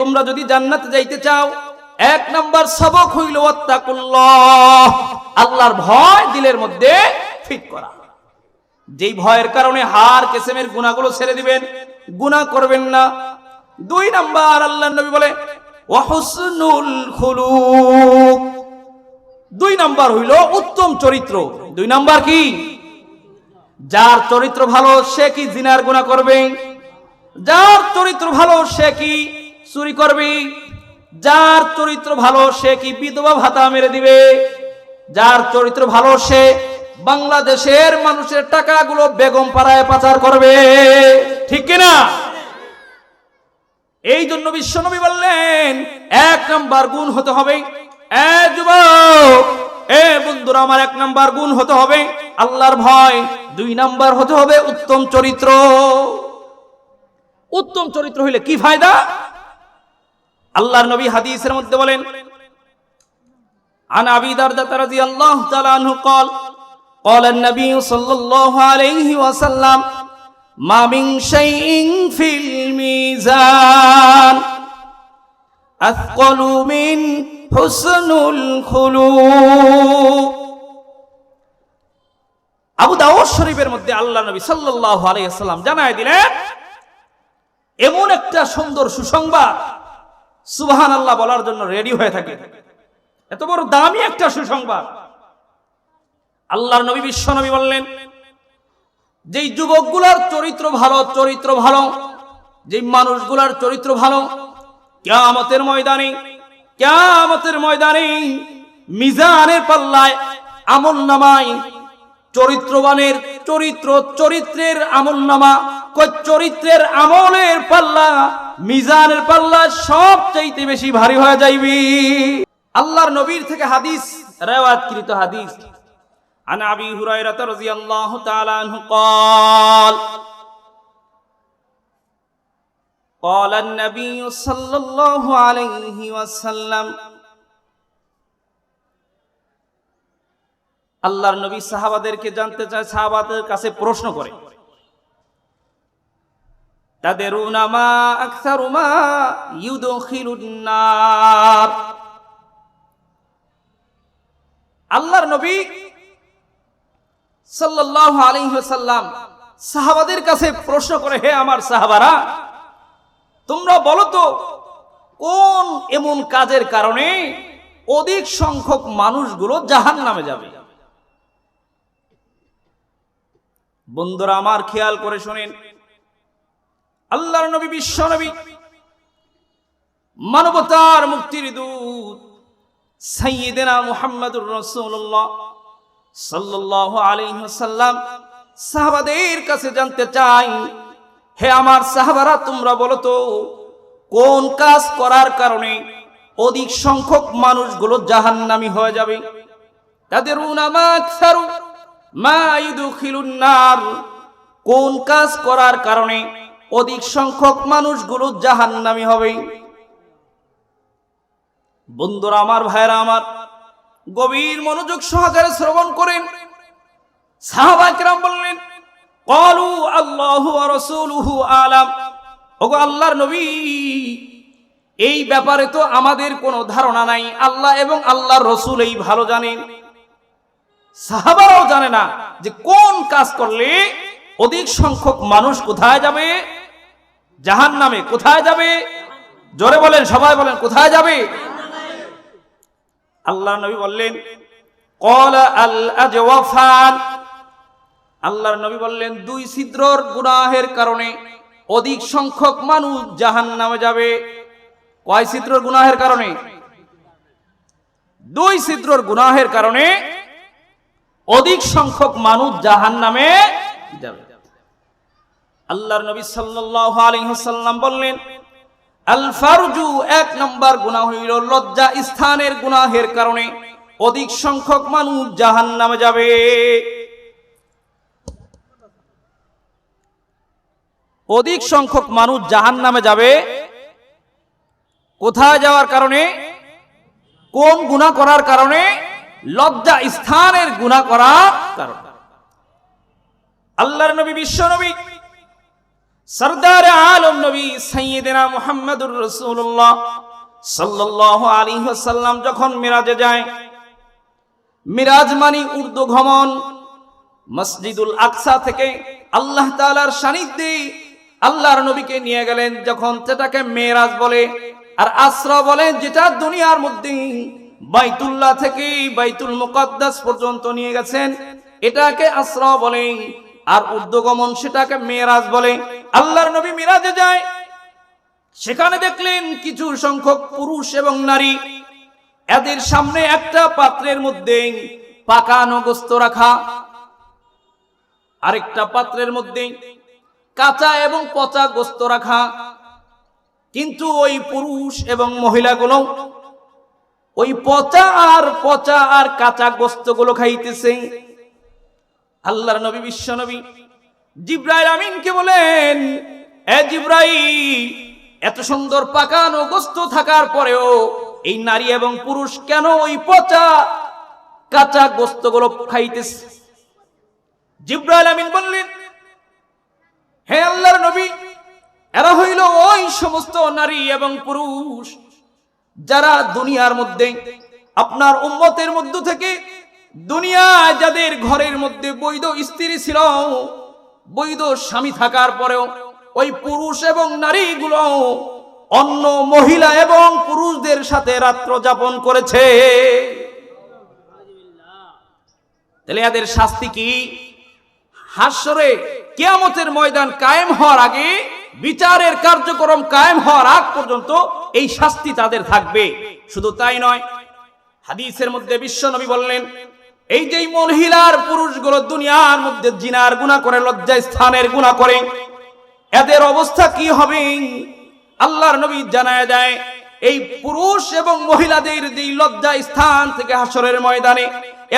তোমরা যদি জান্নাতে যাইতে চাও, এক নাম্বার সবক হইল আল্লাহর ভয় দিলের মধ্যে ফিট করা। যেই ভয়ের কারণে হার, কেসেমের গুণাগুলো ছেড়ে দিবেন, গুনাহ করবেন না। দুই নাম্বার আল্লাহ নবী বলে, ওয়াহুসনুল দুই নাম্বার হইল উত্তম চরিত্র। দুই নাম্বার কি? যার চরিত্র ভালো, সে কি জিনার গুনাহ করবে? যার চরিত্র ভালো, সে কি চুরি করবে। যার চরিত্র ভালো, সে কি বিধবা ভাতা মেরে দিবে? যার চরিত্র ভালো, সে বাংলাদেশের মানুষের টাকাগুলো বেগম পাড়ায় পাচার করবে। ঠিক কিনা? এই জন্য বিশ্বনবী বললেন, এক নাম্বার গুণ হতে হবে। বন্ধুরা, আমার এক নাম্বার গুণ হতে হবে। আল্লাহর ভয়। দুই নাম্বার হতে হবে উত্তম চরিত্র। উত্তম চরিত্র হইলে কি ফায়দা? আল্লাহর নবী হাদিসের মধ্যে বলেন عن أبي دردة رضي الله تعالى عنه قال قال النبي صلى الله عليه وسلم ما من شيء في الميزان أثقل من حسن الخلق আবু দাউদ শরীফের মধ্যে আল্লাহ নবী সাল্লাল্লাহু আলাইহি সাল্লাম জানায় দিলেন এমন একটা সুন্দর সুসংবাদ সুবহান আল্লাহ বলার জন্য রেডি হয়ে থাকে। এত বড় দামি একটা সুসংবাদ। আল্লাহর নবী, বিশ্ব নবী বললেন, যেই যুবকগুলার চরিত্র ভালো চরিত্র ভালো, যেই মানুষগুলার চরিত্র ভালো, কেয়ামতের ময়দানে কেয়ামতের ময়দানে মিজানের পাল্লায় আমল নামায় চরিত্রবানের চরিত্র চরিত্রের আমল নামা চরিত্রের আমলের পাল্লা মিজানের পাল্লা সব চাইতে বেশি ভারী হয়ে যাইবি আল্লাহর নবীর থেকে হাদিস রেওয়াতকৃত হাদিস عن ابي هريره رضي الله تعالى عنه قال قال النبي صلى الله عليه وسلم আল্লাহর নবী সাহাবাদেরকে জানতে চায়, সাহাবাদের কাছে প্রশ্ন করে। তাদের আল্লাহর নবী সাল্লাল্লাহু আলাইহি ওয়াসাল্লাম সাহাবাদের কাছে প্রশ্ন করে, হে আমার সাহাবারা, তোমরা বলো তো, কোন এমন কাজের কারণে অধিক সংখ্যক মানুষগুলো জাহান নামে যাবে? বন্ধুরা আমার খেয়াল করে শোনেন। আল্লাহর নবী, বিশ্ব নবী, মানবতার মুক্তির দূত সাইয়েদেনা মুহাম্মদুর সাল্লাল্লাহু আলাইহি ওয়াসাল্লাম সাহাবাদের কাছে জানতে চাই, হে আমার সাহাবারা, তোমরা বলো তো, কোন কাজ করার কারণে অধিক সংখ্যক মানুষগুলো জাহান্নামী হয়ে যাবে? তাদের উনামা নার, কোন কাজ করার কারণে অধিক সংখ্যক মানুষগুলো জাহান্নামী হবে? বন্ধুরা আমার ভাইরা আমার, গভীর মনোযোগ সহকারে শ্রবণ করেন। সাহাবাকরাম বললেন, কলু আল্লাহ রসুলুহু আলাম। ওগো আল্লাহর নবী, এই ব্যাপারে তো আমাদের কোনো ধারণা নাই। আল্লাহ এবং আল্লাহর রসুল এই ভালো জানেন। সাহাবারাও জানে না যে কোন কাজ করলে অধিক সংখ্যক মানুষ কোথায় যাবে? জাহান নামে কোথায় যাবে? জোরে বলেন, সবাই বলেন, কোথায় যাবে? আল্লাহ নবী বললেন আল্লাহর নবী বললেন, দুই ছিদ্রর গুনাহের কারণে অধিক সংখ্যক মানুষ জাহান নামে যাবে। কয় ছিদ্রর গুনাহের কারণে? দুই ছিদ্রর গুনাহের কারণে অধিক সংখ্যক মানুষ জাহান নামে যাবে। আল্লাহর নবী সাল্লাল্লাহু আলাইহি ওয়াসাল্লাম বললেন, আল এক হইল লজ্জা স্থানের গুনাহের কারণে অধিক সংখ্যক মানুষ যাবে। অধিক সংখ্যক মানুষ যাবে, কোথায় যাওয়ার কারণে? কোন গুণা করার কারণে? লজ্জা স্থানের গুণা করার কারণে। আল্লাহর নবী, বিশ্ব নবী, সরদার আলম নবী সৈয়দেনা মুহাম্মদুর রসুল্লাহ সাল্লাল্লাহু আলাইহি ওয়াসাল্লাম যখন মিরাজে যায়, মিরাজ মানি উর্দু ভ্রমণ, মসজিদুল আকসা থেকে আল্লাহ তালার সান্নিধ্যে আল্লাহর নবীকে নিয়ে গেলেন। যখন সেটাকে মেরাজ বলে আর আসরা বলে, যেটা দুনিয়ার মধ্যে বাইতুল্লাহ থেকে বাইতুল মুকদ্দাস পর্যন্ত নিয়ে গেছেন। এটাকে আসরা বলে, আর উদ্যোগমন সেটাকে মেরাজ বলে। আল্লাহর নবী মিরাজে যায়। সেখানে দেখলেন কিছু সংখ্যক পুরুষ এবং নারী। এদের সামনে একটা পাত্রের মধ্যে পাকানো গোস্ত রাখা। আরেকটা পাত্রের মধ্যে কাঁচা এবং পচা গোস্ত রাখা। কিন্তু ওই পুরুষ এবং মহিলাগুলো ওই পচা আর পচা আর কাঁচা গোস্তগুলো খাইতেছে। আল্লাহর নবী, বিশ্ব নবী জিব্রাইল আমিনকে বলেন, এ জিব্রাইল, এত সুন্দর পাকানো গোস্ত থাকার পরেও এই নারী এবং পুরুষ কেন ওই পচা, কাঁচা গোস্তগুলো খাইতেছে? জিব্রাইল আমিন বললেন, হে আল্লাহর নবী, এরা হইল ওই সমস্ত নারী এবং পুরুষ যারা দুনিয়ার মধ্যে, আপনার উম্মতের মধ্য থেকে দুনিয়া যাদের ঘরের মধ্যে বৈধ স্ত্রী ছিল, বৈধ স্বামী থাকার পরেও ওই পুরুষ এবং নারীগুলো অন্য মহিলা এবং পুরুষদের সাথে রাত্র যাপন করেছে। তাহলে এদের শাস্তি কি? হাস্যরে কেয়ামতের ময়দান কায়েম হওয়ার আগে বিচারের কার্যক্রম কায়েম হওয়ার আগ পর্যন্ত এই শাস্তি তাদের থাকবে। শুধু তাই নয়, হাদিসের মধ্যে বিশ্ব নবী বললেন, এই যে মহিলার পুরুষগুলো দুনিয়ার মধ্যে জিনার গুণা করে, লজ্জায় স্থানের গুণা করে, এদের অবস্থা কি হবে? আল্লাহর নবী জানায় দেয়, এই পুরুষ এবং মহিলাদের যে লজ্জা স্থান থেকে হাসরের ময়দানে,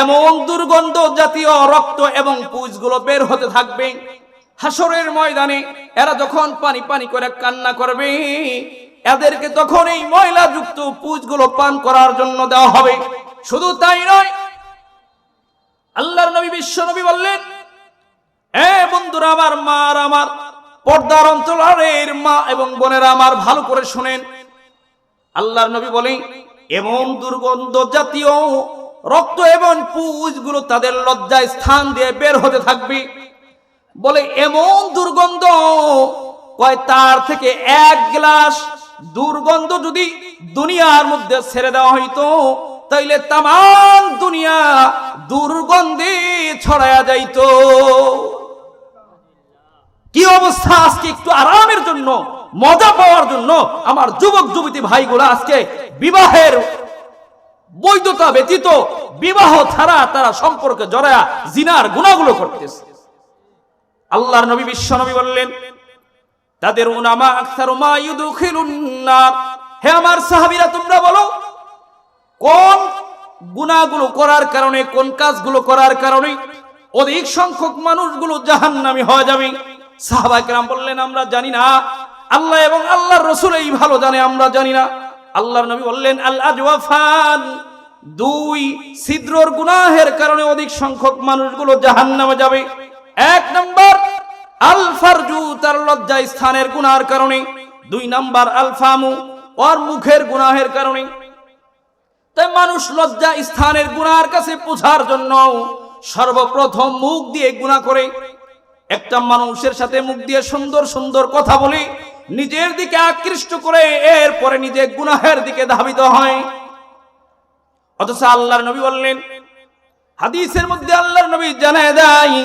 এমন দুর্গন্ধ জাতীয় রক্ত এবং পুজগুলো বের হতে থাকবে। হাসরের ময়দানে এরা যখন পানি পানি করে কান্না করবে, এদেরকে তখন এই ময়লা যুক্ত পুজগুলো পান করার জন্য দেওয়া হবে। শুধু তাই নয়, আল্লাহর নবী, বিশ্ব নবী বললেন, এ বন্ধুরা আমার মা আর আমার পর্দার অন্তরের মা এবং বোনেরা আমার ভালো করে শোনেন। আল্লাহর নবী বলেন, এমন দুর্গন্ধ জাতীয় রক্ত এবং পুজগুলো তাদের লজ্জায় স্থান দিয়ে বের হতে থাকবে। বলে, এমন দুর্গন্ধ? কয়, তার থেকে এক গ্লাস দুর্গন্ধ যদি দুনিয়ার মধ্যে ছেড়ে দেওয়া হইতো, তাইলে তাম দুনিয়া দুর্গন্ধে ছড়ায়া যাইতো। কি অবস্থা আজকে একটু আরামের জন্য, মজা পাওয়ার জন্য? আমার যুবক, যুবতী ভাইগুলো আজকে বিবাহের বৈধতা ব্যতীত বিবাহ ছাড়া তারা সম্পর্কে জড়ায়া জিনার গুণাগুলো করতেছে। আল্লাহর নবী বিশ্ব নবী বললেন, তাদের উনামা আকসার হে আমার সাহাবীরা, তোমরা বলো, কোন গুনাহগুলো করার কারণে, কোন কাজগুলো করার কারণে অধিক সংখ্যক মানুষগুলো জাহান্নামী হয়ে যাবে? সাহাবা কেরাম বললেন, আমরা জানি না। আল্লাহ এবং আল্লাহর রসুল এই ভালো জানে, আমরা জানি না। আল্লাহর নবী বললেন, আল আজওয়াফান, দুই ছিদ্রর গুনাহের কারণে অধিক সংখ্যক মানুষগুলো জাহান্নামে যাবে। এক নম্বর আল ফারজু তার লজ্জা স্থানের গুনার কারণে। দুই নাম্বার, আলফামু, ওর মুখের গুনাহের কারণে। তাই মানুষ লজ্জা স্থানের গুনার কাছে পৌঁছার জন্য সর্বপ্রথম মুখ দিয়ে গুণা করে। একটা মানুষের সাথে মুখ দিয়ে সুন্দর সুন্দর কথা বলে নিজের দিকে আকৃষ্ট করে এরপরে নিজে গুনাহের দিকে ধাবিত হয়। অথচ আল্লাহর নবী বললেন, হাদিসের মধ্যে আল্লাহর নবী জানায় দেয়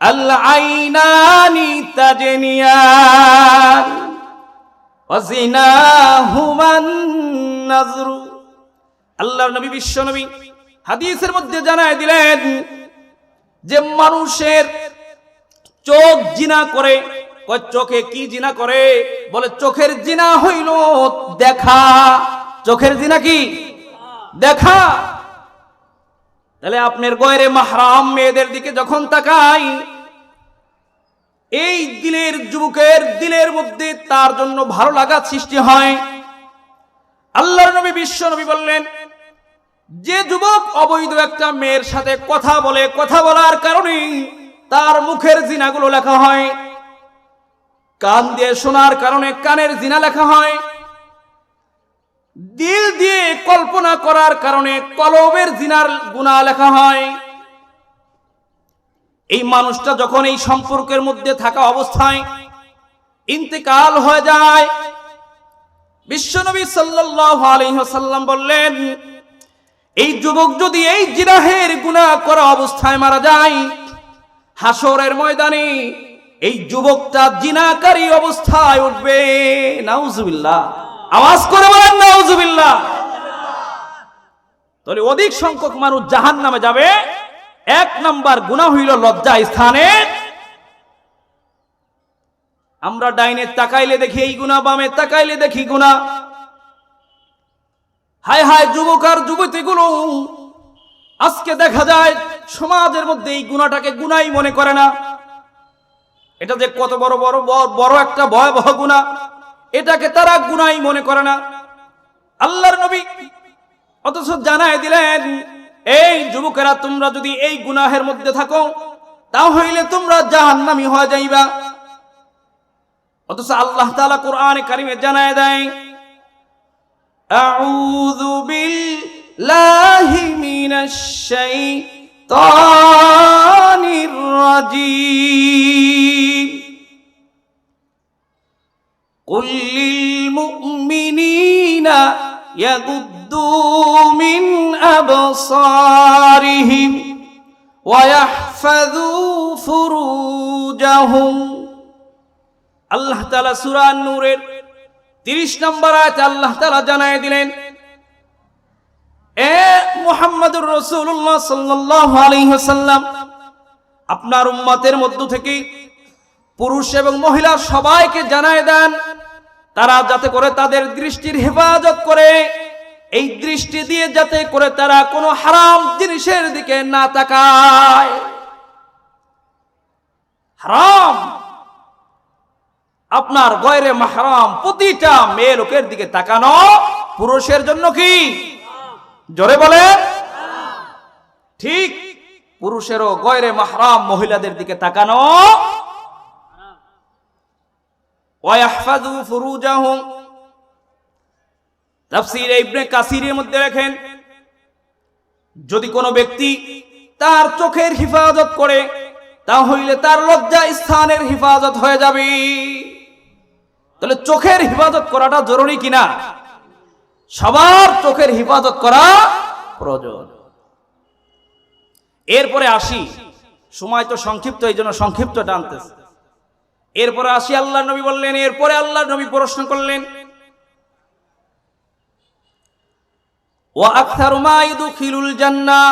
আইনানি তাজেনিয়ান ওয়াজিনাহুমান নাজরু। আল্লাহর নবী, বিশ্ব নবী হাদিসের মধ্যে জানায় দিলেন যে মানুষের চোখ জিনা করে চোখে কি জিনা করে? বলে চোখের জিনা হইল দেখা। চোখের জিনা কি? দেখা। তাহলে আপনার গয়রে মাহরাম মেয়েদের দিকে যখন তাকাই, এই দিলের যুবকের দিলের মধ্যে তার জন্য ভালো লাগা সৃষ্টি হয়। আল্লাহর নবী, বিশ্ব নবী বললেন, যে যুবক অবৈধ একটা মেয়ের সাথে কথা বলে, কথা বলার কারণে তার মুখের জিনাগুলো লেখা হয়। কান দিয়ে শোনার কারণে কানের জিনা লেখা হয়। দিল দিয়ে কল্পনা করার কারণে কলবের জিনার গুণা লেখা হয়। এই মানুষটা যখন এই সম্পর্কের মধ্যে থাকা অবস্থায় ইন্তেকাল হয়ে যায়, বিশ্বনবী সাল্লাল্লাহু আলাইহি ওয়াসাল্লাম বললেন, এই যুবক যদি এই জিনাহের গুনাহ করা অবস্থায় মারা যায় হাসরের ময়দানে এই যুবকটা জিনাকারী অবস্থায় উঠবে। নাউজুবিল্লাহ। আওয়াজ করে বলেন, নাউজুবিল্লাহ। তাহলে অধিক সংখ্যক মানুষ জাহান নামে যাবে। এক নাম্বার গুনাহ হইল লজ্জা স্থানে। আমরা ডাইনে তাকাইলে দেখি এই গুণা বামে তাকাইলে দেখি গুণা হায় হায় যুবক আর যুবতীগুলো, আজকে দেখা যায় সমাজের মধ্যে এই গুণাটাকে গুনাই মনে করে না। এটা যে কত বড় বড় বড় একটা ভয়াবহ গুণা এটাকে তারা গুনাই মনে করে না। আল্লাহর নবী অথচ জানায় দিলেন, এই যুবকেরা, তোমরা যদি এই গুনাহের মধ্যে থাকো তা হইলে তোমরা জাহান্নামী হয়ে যাইবা। অথচ আল্লাহ তাআলা কোরআনে কারিমে জানায় দেয় قل للمؤمنين يغضوا من أبصارهم ويحفظوا فروجهم আল্লাহ তালা সুরা নূরের তিরিশ নম্বর আয়াতে আল্লাহ তালা জানায় দিলেন এ মুহাম্মদুর রসুল্লাহ সাল্লাহ আলহিহাসাল্লাম আপনার উম্মতের মধ্য থেকে পুরুষ এবং মহিলা সবাইকে জানায় দেন তারা যাতে করে তাদের দৃষ্টির হেফাজত করে, এই দৃষ্টি দিয়ে যাতে করে তারা কোনো হারাম জিনিসের দিকে না তাকায়। হারাম! আপনার গয়রে মাহরাম প্রতিটা মেয়ে লোকের দিকে তাকানো পুরুষের জন্য কি? জোরে বলে ঠিক পুরুষেরও গয়রে মাহরাম মহিলাদের দিকে তাকানো ওয়াহফাযু ফুরুজাহুম। ইবনে কাসিরের মধ্যে যদি কোনো ব্যক্তি তার চোখের হিফাজত করে তা হইলে তার লজ্জা স্থানের হিফাজত হয়ে যাবে। তাহলে চোখের হিফাজত করাটা জরুরি কিনা? সবার চোখের হিফাজত করা প্রয়োজন। এরপরে আসি। সময় তো সংক্ষিপ্ত এই জন্য সংক্ষিপ্ত টানতেছে। এরপরে আসি আল্লাহ নবী বললেন, এরপরে আল্লাহ নবী প্রশ্ন করলেন ও আখতার মাইদুখিলুল জান্নাহ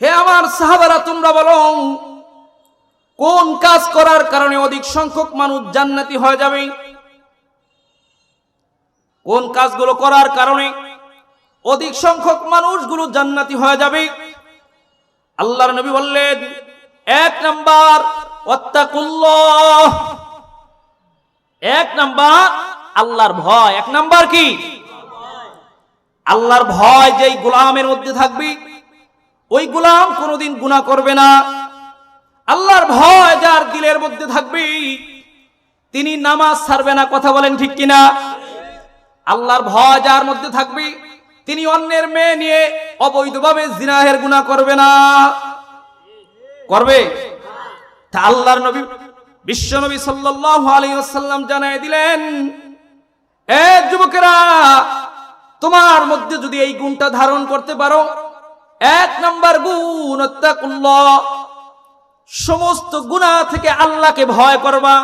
হে আমার সাহাবারা, তোমরা বলো, কোন কাজ করার কারণে অধিক সংখ্যক মানুষ জান্নাতি হয়ে যাবে? কোন কাজগুলো করার কারণে অধিক সংখ্যক মানুষগুলো জান্নাতি হয়ে যাবে? আল্লাহর নবী বললেন এক নাম্বার এক নাম্বার, আল্লাহর ভয়। এক নাম্বার কি? আল্লাহর ভয় যেই গোলামের মধ্যে থাকবি, ওই গোলাম কোনোদিন গুনাহ করবে না। আল্লাহর ভয় যার দিলের মধ্যে থাকবি, তিনি নামাজ ছাড়বে না, কথা বলেন ঠিক কিনা? আল্লাহর ভয় যার মধ্যে থাকবি, তিনি অন্যের মেয়ে নিয়ে অবৈধভাবে জিনাহের গুনাহ করবে না। করবে? তা আল্লাহর নবী, বিশ্ব নবী সাল্লাল্লাহু আলাইহি ওয়াসাল্লাম জানায় দিলেন, এ যুবকেরা, তোমার মধ্যে যদি এই গুণটা ধারণ করতে পারো, এক নাম্বার গুণ অত্যাকুল্লাহ সমস্ত গুণা থেকে আল্লাহকে ভয় করবা।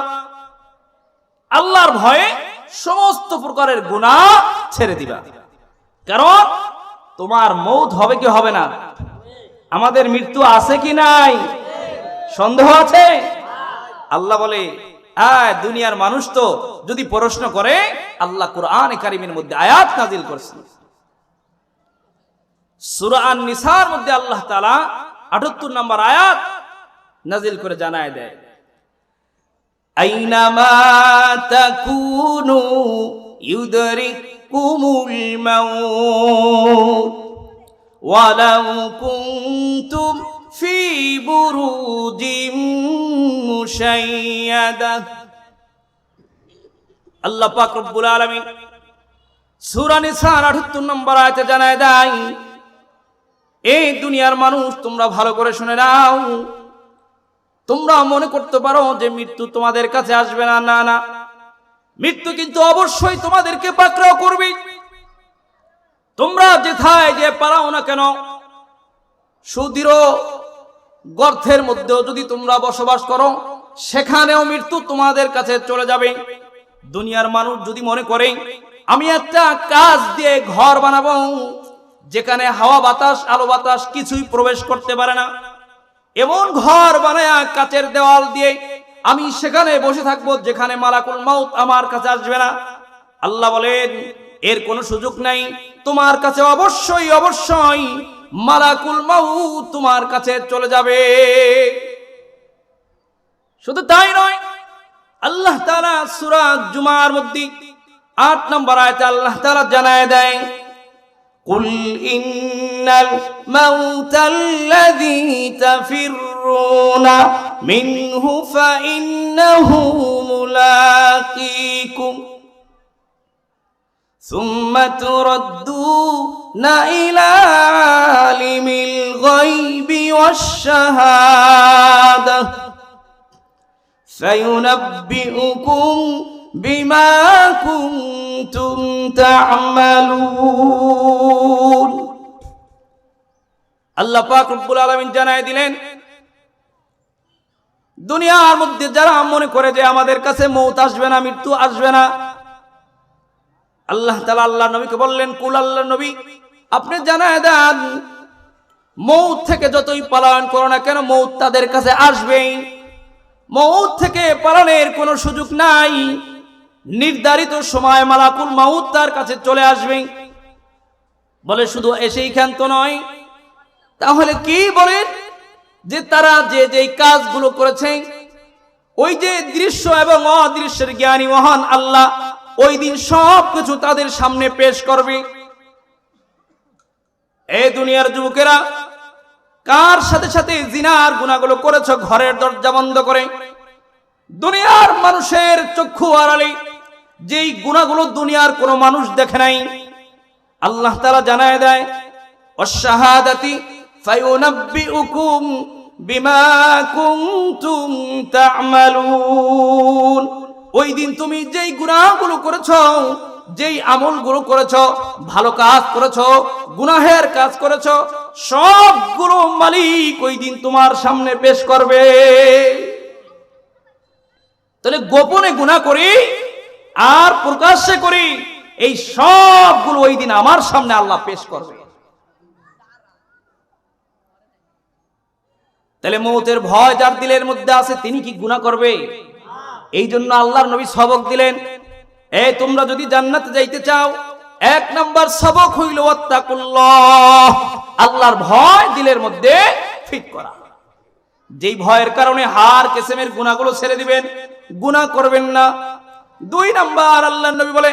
আল্লাহর ভয়ে সমস্ত প্রকারের গুণা ছেড়ে দিবা। কারণ তোমার মৌত হবে কি হবে না? আমাদের মৃত্যু আছে কি নাই? সন্দেহ আছে? আল্লাহ বলে, আয়, দুনিয়ার মানুষ তো যদি প্রশ্ন করে, আল্লাহ কোরআন কারিমের মধ্যে আয়াত নাজিল করছে। সূরা নিসার মধ্যে আল্লাহ তাআলা 78 নম্বর আয়াত নাজিল করে জানায় দেয়। আইনামা তাকুনু ইউদরিকুমুল মাউত। ওয়ালাউ কুনতুম في بروج مشيدة আল্লাহ পাক রব্বুল আলামিন সূরা নিসার 78 নম্বর আয়াতে জানায় দেয় এই দুনিয়ার মানুষ তোমরা ভালো করে শুনে নাও তোমরা মনে করতে পারো যে মৃত্যু তোমাদের কাছে আসবে না না না মৃত্যু কিন্তু অবশ্যই তোমাদেরকে পাকড়াও করবে তোমরা যেথায় যে পারাও না কেন, সুদৃঢ় গর্থের মধ্যেও যদি তোমরা বসবাস করো, সেখানেও মৃত্যু তোমাদের কাছে চলে যাবে। দুনিয়ার মানুষ যদি মনে করে, আমি একটা কাজ দিয়ে ঘর বানাবো, যেখানে হাওয়া বাতাস, আলো বাতাস কিছুই প্রবেশ করতে পারে না। এমন ঘর বানায়া কাচের দেওয়াল দিয়ে আমি সেখানে বসে থাকব, যেখানে মালাকুল মাউত আমার কাছে আসবে না। আল্লাহ বলেন, এর কোনো সুযোগ নাই। তোমার কাছে অবশ্যই অবশ্যই মালাকুল মাউত তোমার কাছে চলে যাবে শুধু তাই নয় আল্লাহ তাআলা সূরা জুমার মধ্যে 8 নম্বর আয়াতে আল্লাহ তাআলা জানায় দেয় قل إن الموت الذي تفرون منه فإنه ملاقيكم ثم تردون إلى عالم الغيب والشهادة فينبئكم بما كنتم تعملون আল্লাহ পাক রব্বুল আলামিন জানায় দিলেন দুনিয়ার মধ্যে যারা মনে করে যে আমাদের কাছে মৌত আসবে না মৃত্যু আসবে না আল্লাহ তালা আল্লাহ নবীকে বললেন, কুল আল্লাহ নবী। আপনি জানায় দেন, মৌত থেকে যতই পালন করো না কেন, মৌত তাদের কাছে আসবেই। মৌত থেকে পালনের কোনো সুযোগ নাই। নির্ধারিত সময় মালাকুল মাউত তার কাছে চলে আসবে। বলে, শুধু এসেই ক্ষান্ত নয়। তাহলে কি বলেন? যে তারা যে যেই কাজগুলো করেছে, ওই যে দৃশ্য এবং অদৃশ্যের জ্ঞানী মহান আল্লাহ ওই দিন সব কিছু তাদের সামনে পেশ করবে। এই দুনিয়ার যুবকেরা, কার সাথে সাথে জিনার গুণাগুলো করেছ ঘরের দরজা বন্ধ করে? দুনিয়ার মানুষের চক্ষু আড়ালে যেই গুণাগুলো দুনিয়ার কোনো মানুষ দেখে নাই, আল্লাহ তারা জানায় দেয় অশাহাদাতি বিমা কুনতুম তা'মালুন। ওই দিন তুমি যেই গুনাহগুলো করেছ, যেই আমলগুলো করেছ, ভালো কাজ করেছ, গুনাহের কাজ করেছ, সবগুলো মালিক ওই দিন তোমার সামনে পেশ করবে। তাহলে গোপনে গুনাহ করি আর প্রকাশ্যে করি, এই সবগুলো ওই দিন আমার সামনে আল্লাহ পেশ করবে। তাহলে মৌতের ভয় যার দিলের মধ্যে আছে, তিনি কি গুনাহ করবে? এই জন্য আল্লাহর নবী সবক দিলেন। এই তোমরা যদি জান্নাতে যাইতে চাও, এক নম্বর সবক হইল আল্লাহর ভয় দিলের মধ্যে ফিট করা। যেই ভয়ের কারণে হার, কেসেমের গুণাগুলো ছেড়ে দিবেন গুনাহ করবেন না। দুই নাম্বার আল্লাহর নবী বলে,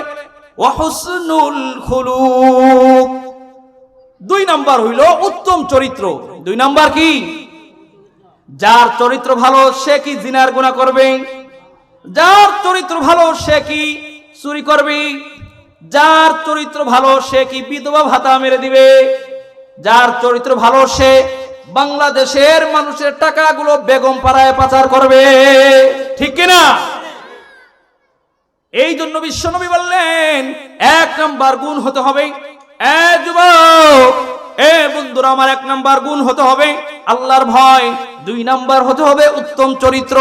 ওয়াহুসনুল দুই নাম্বার হইল উত্তম চরিত্র। দুই নাম্বার কি? যার চরিত্র ভালো, সে কি জিনার গুনাহ করবে? যার চরিত্র ভালো সে কি চুরি করবে? যার চরিত্র ভালো সে কি বিধবা ভাতা মেরে দিবে? যার চরিত্র ভালো সে বাংলাদেশের মানুষের টাকাগুলো বেগম পাড়ায় পাচার করবে। ঠিক কিনা এই জন্য বিশ্বনবী বললেন, এক নাম্বার গুণ হতে হবে। এ বন্ধুরা, আমার এক নাম্বার গুণ হতে হবে। আল্লাহর ভয় দুই নাম্বার হতে হবে উত্তম চরিত্র।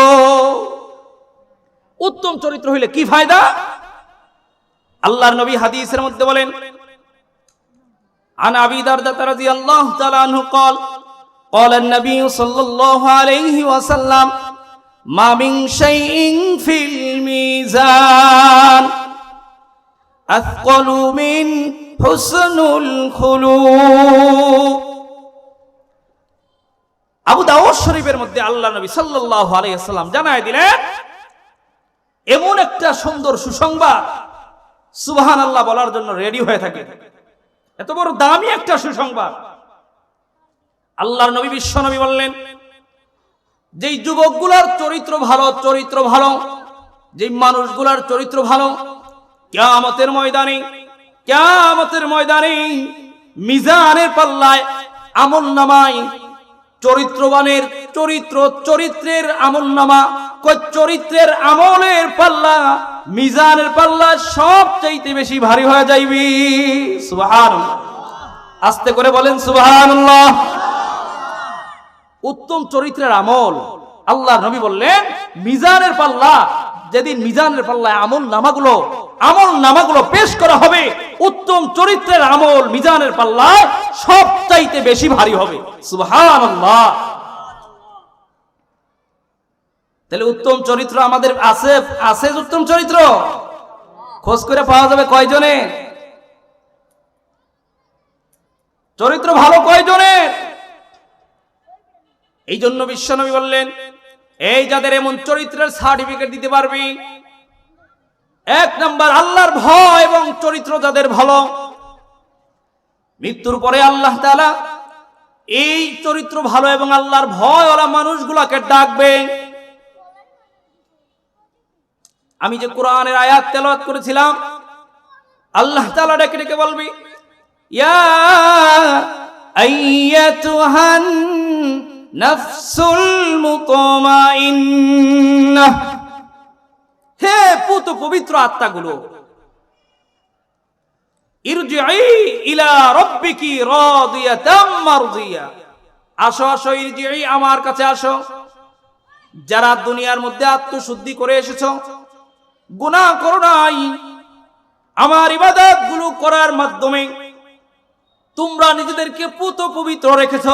উত্তম চরিত্র হইলে কি ফায়দা আল্লাহর নবী হাদিসের মধ্যে বলেন عن أبي دردة رضي الله تعالى عنه قال قال النبي صلى الله عليه وسلم ما من شيء في الميزان أثقل من حسن الخلوق আবু দাউদ শরীফের মধ্যে আল্লাহ নবী সাল্লাল্লাহু আলাইহি সাল্লাম জানায় দিলেন এমন একটা সুন্দর সুসংবাদ সুবহান আল্লাহ বলার জন্য রেডি হয়ে থাকে। এত বড় দামি একটা সুসংবাদ। আল্লাহর নবী বিশ্ব নবী বললেন, যেই যুবকগুলার চরিত্র ভালো চরিত্র ভালো, যেই মানুষগুলার চরিত্র ভালো, কেয়ামতের ময়দানে কেয়ামতের ময়দানে মিজানের পাল্লায় আমল নামায় চরিত্রবানের চরিত্র, চরিত্রের আমল নামা চরিত্রের আমলের পাল্লা, মিজানের পাল্লা সব চাইতে বেশি ভারী হয়ে যাইবি। আস্তে করে বলেন উত্তম চরিত্রের আমল। আল্লাহ নবী বললেন, মিজানের পাল্লা, যেদিন মিজানের পাল্লায় আমল নামাগুলো আমল নামাগুলো পেশ করা হবে, উত্তম চরিত্রের আমল মিজানের পাল্লায় সব চাইতে বেশি ভারী হবে। তাহলে উত্তম চরিত্র আমাদের আছে আছে উত্তম চরিত্র। খোঁজ করে পাওয়া যাবে কয়জনে? চরিত্র ভালো কয়জনের এই জন্য বিশ্বনবী বললেন, এই যাদের এমন চরিত্রের সার্টিফিকেট দিতে পারবি, এক নাম্বার আল্লাহর ভয় এবং চরিত্র যাদের ভালো, মৃত্যুর পরে আল্লাহ তাআলা এই চরিত্র ভালো এবং আল্লাহর ভয় ওরা মানুষগুলাকে ডাকবে। আমি যে কোরআনের আয়াত তেলাওয়াত করেছিলাম, আল্লাহ তাআলা ডেকে ডেকে বলবি, ইয়া আইয়াতুহান নাফসুল মুতমাইন্নাহ হে পুত পবিত্র আত্মাগুলো ইরজিই ইলা রাব্বিকি রাদিয়াতাম মারদিয়া আসো আসো ইরজিই আমার কাছে আসো, যারা দুনিয়ার মধ্যে আত্মশুদ্ধি করে এসেছ গুনাহ করো নাই। আমার ইবাদতগুলো করার মাধ্যমে তোমরা নিজেদেরকে পুত পবিত্র রেখেছ।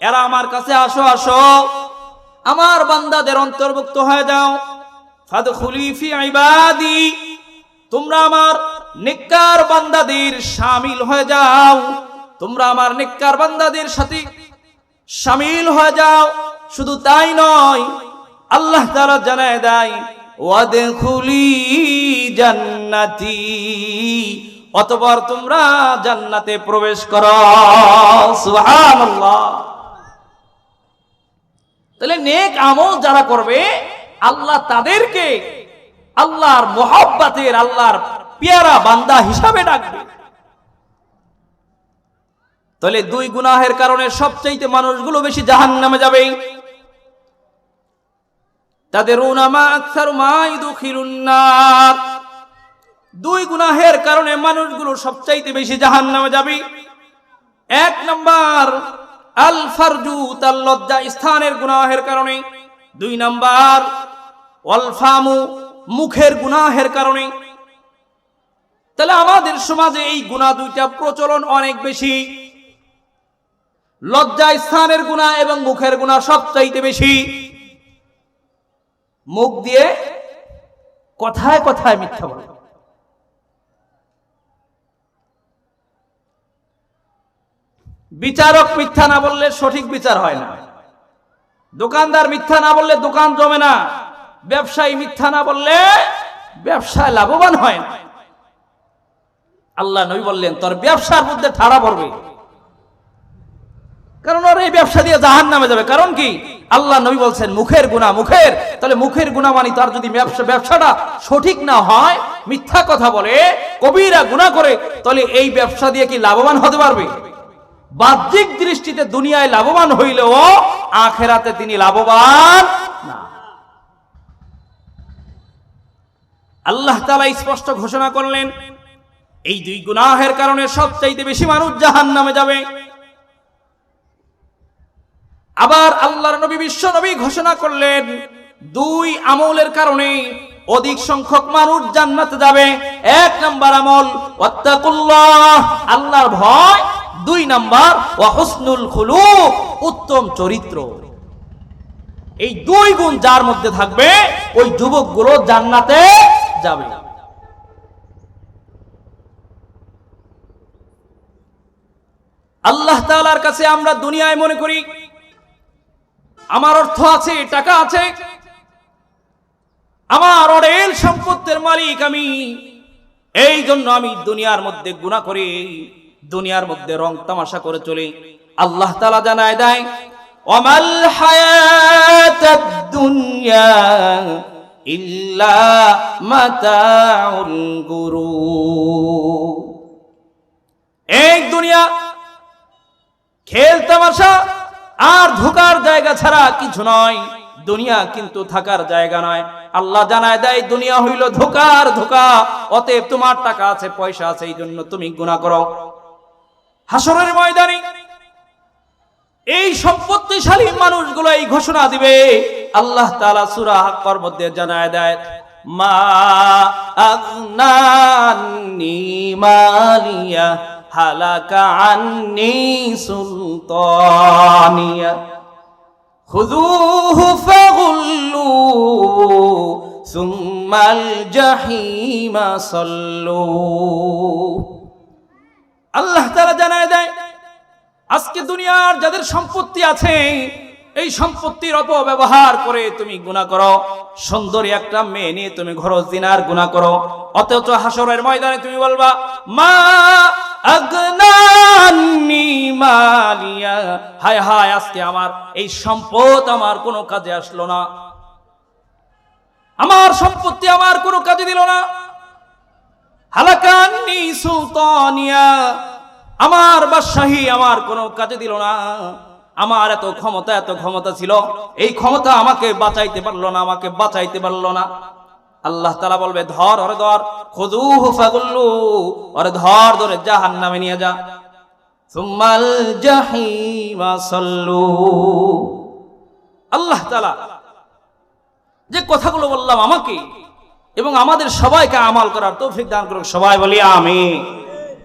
এরা আমার কাছে আসো আসো। আমার বান্দাদের অন্তর্ভুক্ত হয়ে যাও। তোমরা আমার নেককার বান্দাদের শামিল হয়ে যাও। তোমরা আমার নেককার বান্দাদের সাথে শামিল হয়ে যাও। শুধু তাই নয়, আল্লাহ তাআলা জানায় দেয় ওয়াদখুলি জান্নাতি অতবার তোমরা জান্নাতে প্রবেশ করো। তাহলে নেক আমল যারা করবে, আল্লাহ তাদেরকে আল্লাহর মোহাব্বাতের, আল্লাহর পেয়ারা বান্দা হিসাবে ডাকবে। তাহলে দুই গুনাহের কারণে সবচাইতে মানুষগুলো বেশি জাহান নামে যাবে। তাদের উনামা আকসার মাইদুখিলুন্নার দুই গুনাহের কারণে মানুষগুলো সবচাইতে বেশি জাহান নামে যাবে। এক নম্বর, আল ফারজু, তার লজ্জা স্থানের গুনাহের কারণে। দুই নাম্বার অলফামু মুখের গুনাহের কারণে। তাহলে আমাদের সমাজে এই গুণা দুইটা প্রচলন অনেক বেশি। লজ্জা স্থানের গুণা এবং মুখের গুণা সবচাইতে বেশি। মুখ দিয়ে কথায় কথায় মিথ্যা বলে। বিচারক মিথ্যা না বললে সঠিক বিচার হয় না। দোকানদার মিথ্যা না বললে দোকান জমে না। ব্যবসায়ী মিথ্যা না বললে ব্যবসায় লাভবান হয় না। আল্লাহ নবী বললেন, তোর ব্যবসার মধ্যে ঠাড়া পড়বে। কারণ ওর এই ব্যবসা দিয়ে জাহান নামে যাবে। কারণ কি? আল্লাহ নবী বলছেন, মুখের গুণা মুখের। তাহলে মুখের গুণা মানে তার যদি ব্যবসা, ব্যবসাটা সঠিক না হয়, মিথ্যা কথা বলে, কবিরা গুণা করে, তাহলে এই ব্যবসা দিয়ে কি লাভবান হতে পারবে? বাহ্যিক দৃষ্টিতে দুনিয়ায় লাভবান হইলেও আখেরাতে তিনি লাভবান আল্লাহ তালা স্পষ্ট ঘোষণা করলেন, এই দুই গুনাহের কারণে সবচাইতে বেশি মানুষ জাহান নামে যাবে। আবার আল্লাহর নবী, বিশ্ব নবী ঘোষণা করলেন, দুই আমলের কারণে অধিক সংখ্যক মানুষ জান্নাতে যাবে। এক নাম্বার আমল, ওয়াত্তাকুল্লাহ, আল্লাহর ভয়। দুই নাম্বার ওয়া হুসনুল খুলুক, উত্তম চরিত্র। এই দুই গুণ যার মধ্যে থাকবে, ওই যুবকগুলো জান্নাতে যাবে। আল্লাহ তাআলার কাছে আমরা দুনিয়ায় মনে করি আমার অর্থ আছে, টাকা আছে। আমার অরেল সম্পত্তির মালিক আমি। এই জন্য আমি দুনিয়ার মধ্যে গুণা করে, দুনিয়ার মধ্যে রং তামাশা করে চলি। আল্লাহ তালা জানায় দেয় অমাল হায়াত দুনিয়া ইল্লা মাতাউল গুরু এই দুনিয়া খেল তামাশা আর জায়গা ছাড়া কিছু নয়। দুনিয়া কিন্তু থাকার জায়গা নয়। আল্লাহ জানায় দেয়, দুনিয়া হইল ধোকার, ধোকা। অতএব তোমার টাকা আছে, পয়সা আছে, এই জন্য তুমি গুণা করো। হাসরের ময়দানে এই সম্পত্তিশালী মানুষগুলো এই ঘোষণা দিবে। আল্লাহ তাআলা সূরা হাক্কর মধ্যে জানায় দেয়, মা আগনানি মালিয়া, হালাকা আন্নি সুলতানিয়া। খুযুহু ফাগুল্লু সুম্মাল জাহিমা সাল্লু আল্লাহ তাআলা জানায় দেয়, আজকে দুনিয়ার যাদের সম্পত্তি আছে, এই সম্পত্তির অপব্যবহার করে তুমি গুণা করো। সুন্দরী একটা মেয়ে নিয়ে তুমি ঘর দিনার গুণা করো। অথচ হাসরের ময়দানে তুমি বলবা, মা মালিয়া হায় হায়, আজকে আমার এই সম্পদ আমার কোনো কাজে আসলো না। আমার সম্পত্তি আমার কোনো কাজে দিল না। হালাকান্নি সুলতানিয়া। আমার বাদশাহী আমার কোনো কাজে দিল না। আমার এত ক্ষমতা এত ক্ষমতা ছিল। এই ক্ষমতা আমাকে বাঁচাইতে পারল না, আমাকে বাঁচাইতে পারল না। আল্লাহ তালা বলবে, ধর, ওরে ধর খুদু ফাগুল্লু, ওরে ধর, ধরে জাহান নামে নিয়ে যা। সুমাল জাহিমা সাল্লু। আল্লাহ তালা যে কথাগুলো বললাম আমাকে এবং আমাদের সবাইকে আমাল করার তৌফিক দান করুক, সবাই বলি আমি